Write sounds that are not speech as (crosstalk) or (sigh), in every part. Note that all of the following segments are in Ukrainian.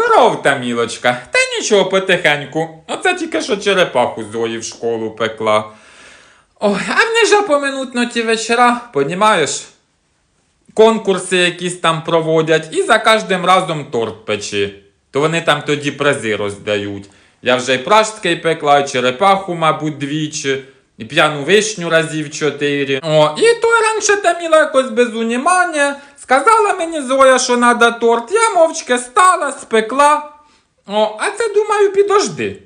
Здоров, Тамілочка. Та нічого потихеньку. Оце тільки що черепаху Зої в школу пекла. Ой, а мені ж поминутно ті вечора, понімаєш? Конкурси якісь там проводять і за кожним разом торт печи. То вони там тоді призи роздають. Я вже й праштки пекла, і черепаху, мабуть, двічі, і п'яну вишню разів чотири. О, і то раніше Таміла якось без унімання. Сказала мені Зоя, що надо торт. Я мовчки стала, спекла. О, а це думаю, підожди.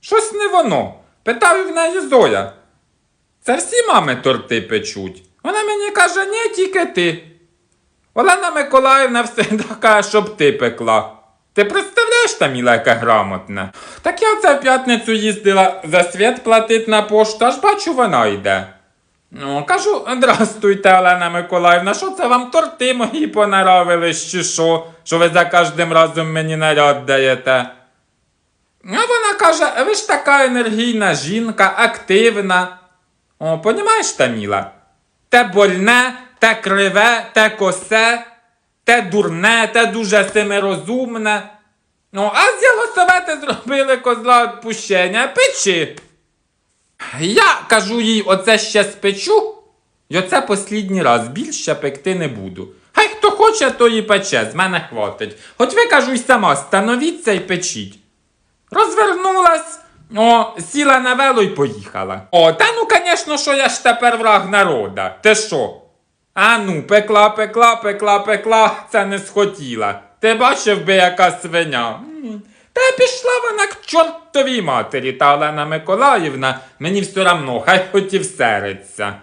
Щось не воно. Питаю в неї Зоя. Це всі мами торти печуть. Вона мені каже, ні, тільки ти. Олена Миколаївна все (laughs) каже, щоб ти пекла. Ти представляєш там яка грамотна? Так я оце в п'ятницю їздила за світ платить на пошту, аж бачу, вона йде. Ну, кажу, здрастуйте, Олена Миколаївна, що це вам торти мої понаравились, чи що, що ви за кожним разом мені наряд даєте? А вона каже, ви ж така енергійна жінка, активна. О, понімаєш, Таміла? Те больне, те криве, те косе, те дурне, те дуже семирозумне. Ну, а з Єлосовети зробили козла відпущення, печи. Я кажу їй, оце ще спечу, і оце послідній раз, більше пекти не буду. Хай хто хоче, то і пече, з мене хватить. Хоч ви кажу й сама, становіться і печіть. Розвернулась, о, сіла на вело й поїхала. О, та ну, звісно, що я ж тепер враг народа. Ти що? А ну, пекла, пекла, пекла, пекла, це не схотіла. Ти бачив би, яка свиня. Та пішла вона к чортовій матері, та Олена Миколаївна, мені все равно, хай хоч і всериться.